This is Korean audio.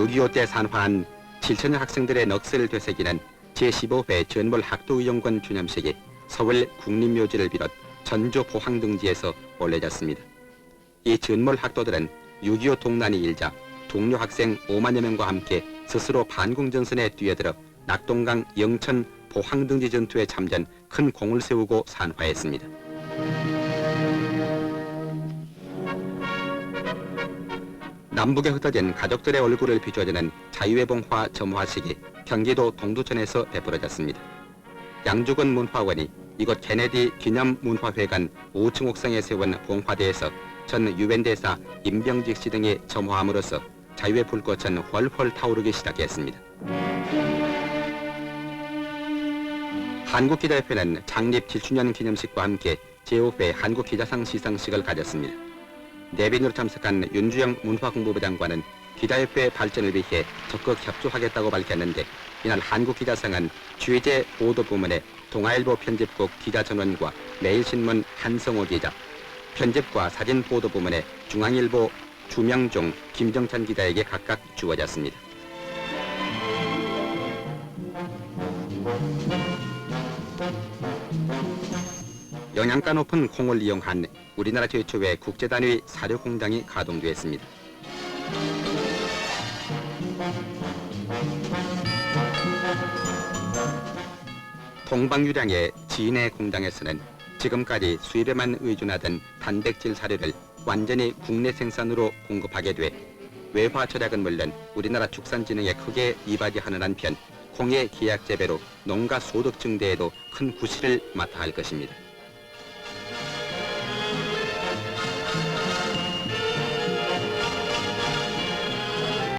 6.25 때 산화한 7천여 학생들의 넋을 되새기는 제15회 전몰 학도의용권 주념식이 서울 국립묘지를 비롯 전주 포항 등지에서 올려졌습니다. 이 전몰 학도들은 6.25 동란이 일자 동료 학생 5만여 명과 함께 스스로 반공전선에 뛰어들어 낙동강 영천 포항 등지 전투에 참전 큰 공을 세우고 산화했습니다. 남북에 흩어진 가족들의 얼굴을 비춰주는 자유의 봉화 점화식이 경기도 동두천에서 베풀어졌습니다. 양주근 문화원이 이곳 케네디 기념 문화회관 5층 옥상에 세운 봉화대에서 전 유엔 대사 임병직 씨 등이 점화함으로써 자유의 불꽃은 훨훨 타오르기 시작했습니다. 한국기자협회는 창립 7주년 기념식과 함께 제5회 한국기자상 시상식을 가졌습니다. 내빈으로 참석한 윤주영 문화공보부 장관은 기자협회 발전을 위해 적극 협조하겠다고 밝혔는데 이날 한국기자상은 취재 보도 부문의 동아일보 편집국 기자 전원과 매일신문 한성호 기자, 편집과 사진 보도 부문의 중앙일보 주명종, 김정찬 기자에게 각각 주어졌습니다. 영양가 높은 콩을 이용한 우리나라 최초의 국제 단위 사료 공장이 가동되었습니다. 동방 유량의 진해 공장에서는 지금까지 수입에만 의존하던 단백질 사료를 완전히 국내 생산으로 공급하게 돼 외화 절약은 물론 우리나라 축산진흥에 크게 이바지하는 한편 콩의 기약 재배로 농가 소득 증대에도 큰 구실을 맡아 할 것입니다.